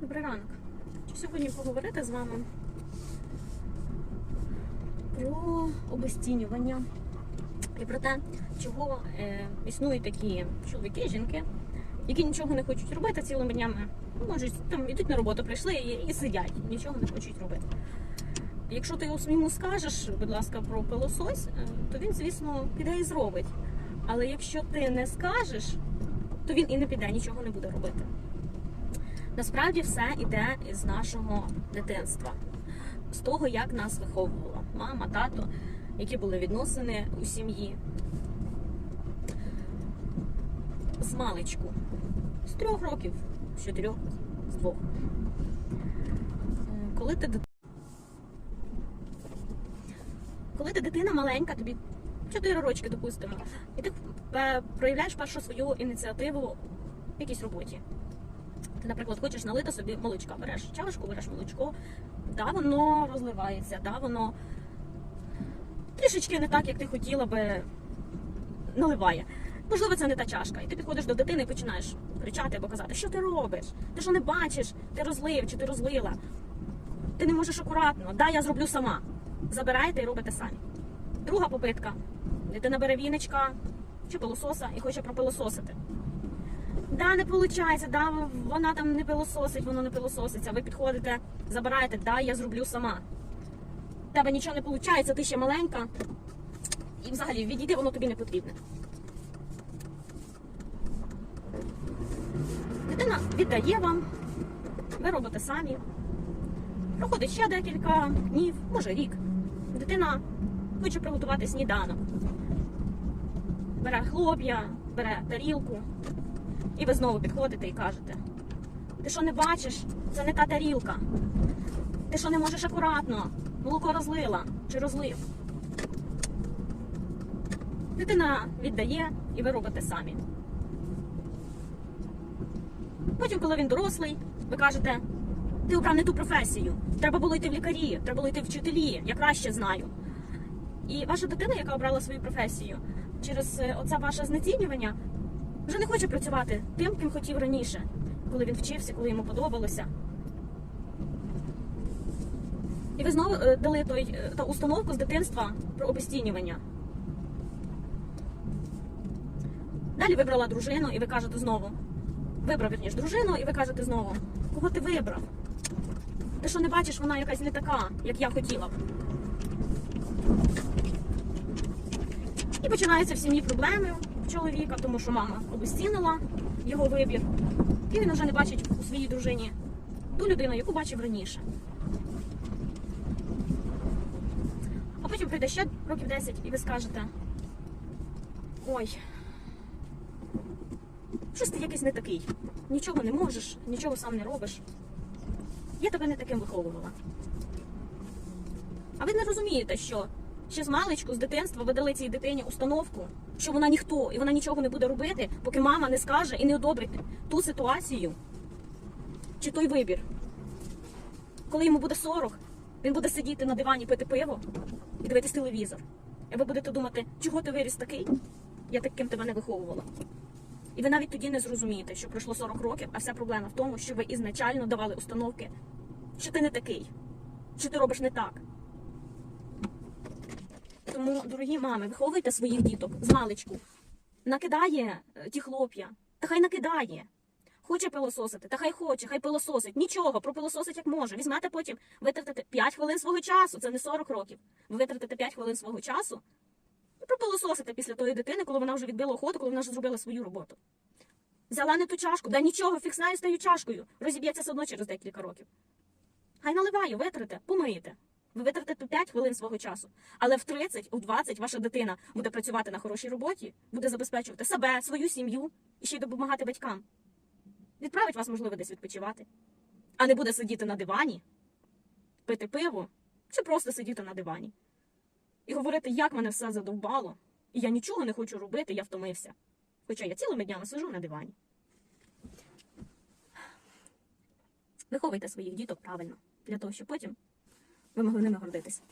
Добрий ранок. Хочу сьогодні поговорити з вами про обезцінювання і про те, чого е, існують такі чоловіки жінки, які нічого не хочуть робити цілими днями. Можуть там ідуть на роботу, прийшли і, і сидять, нічого не хочуть робити. Якщо ти йому скажеш, будь ласка, про пилосось, е, то він, звісно, піде і зробить. Але якщо ти не скажеш, то він і не піде, нічого не буде робити. Насправді все йде з нашого дитинства, з того, як нас виховувала мама, тато, які були відносини у сім'ї. З маличку, з трьох років, з чотирьох, з двох. Коли ти, коли ти дитина маленька, тобі 4 рочки, допустимо, і ти е, проявляєш першу свою ініціативу в якійсь роботі. Ти, наприклад, хочеш налити собі молочка, береш чашку, береш молочко, да, воно розливається, да, воно трішечки не так, як ти хотіла би наливає. Можливо, це не та чашка. І ти підходиш до дитини і починаєш кричати або казати, що ти робиш? Ти що не бачиш? Ти розлив чи ти розлила? Ти не можеш акуратно, да, я зроблю сама. Забираєте і робите самі. Друга попитка. Дитина бере віничка чи пилососа і хоче пропилососити. Да, не виходить, да, вона там не пилососить, воно не пилососиться. Ви підходите, забираєте, да, я зроблю сама. В тебе нічого не виходить, ти ще маленька. І взагалі відійди, воно тобі не потрібне. Дитина віддає вам, ви робите самі. Проходить ще декілька днів, може рік. Дитина хоче приготувати сніданок. Бере хлоп'я, бере тарілку. І ви знову підходите і кажете: ти що не бачиш? Це не та тарілка. Ти що не можеш акуратно? Молоко розлила чи розлив. Дитина віддає і ви робите самі. Потім, коли він дорослий, ви кажете, ти обрав не ту професію. Треба було йти в лікарі, треба було йти в вчителі, я краще знаю. І ваша дитина, яка обрала свою професію, через е, оце ваше знецінювання, вже не хоче працювати тим, ким хотів раніше, коли він вчився, коли йому подобалося. І ви знову е, дали той, е, та установку з дитинства про обезцінювання. Далі вибрала дружину, і ви кажете знову. Вибрав вірніш дружину, і ви кажете знову, кого ти вибрав? Ти що не бачиш, вона якась не така, як я хотіла б. І починаються в сім'ї проблеми в чоловіка, тому що мама обезцінила його вибір. І він вже не бачить у своїй дружині ту людину, яку бачив раніше. А потім прийде ще років 10, і ви скажете: ой, щось ти якийсь не такий. Нічого не можеш, нічого сам не робиш. Я тебе не таким виховувала. А ви не розумієте, що ще з маличку, з дитинства ви дали цій дитині установку, що вона ніхто і вона нічого не буде робити, поки мама не скаже і не одобрить ту ситуацію чи той вибір. Коли йому буде 40, він буде сидіти на дивані, пити пиво і дивитись телевізор. І ви будете думати, чого ти виріс такий? Я таким тебе не виховувала. І ви навіть тоді не зрозумієте, що пройшло 40 років, а вся проблема в тому, що ви ізначально давали установки, що ти не такий, що ти робиш не так. Тому, дорогі мами, виховуйте своїх діток з маличку. Накидає е, ті хлоп'я, та хай накидає. Хоче пилососити, та хай хоче, хай пилососить. Нічого, пропилососить як може. Візьмете потім, витратите 5 хвилин свого часу, це не 40 років. Ви витратите 5 хвилин свого часу і пропилососите після тої дитини, коли вона вже відбила охоту, коли вона вже зробила свою роботу. Взяла не ту чашку, да нічого, фікс стаю чашкою. Розіб'ється все одно через декілька років. Хай наливаю, витрате, помиєте. Ви витратите 5 хвилин свого часу. Але в 30, у 20 ваша дитина буде працювати на хорошій роботі, буде забезпечувати себе, свою сім'ю і ще й допомагати батькам. Відправить вас, можливо, десь відпочивати. А не буде сидіти на дивані, пити пиво чи просто сидіти на дивані. І говорити, як мене все задовбало, і я нічого не хочу робити, я втомився. Хоча я цілими днями сижу на дивані. Виховуйте своїх діток правильно, для того, щоб потім vamos a una mejor de test.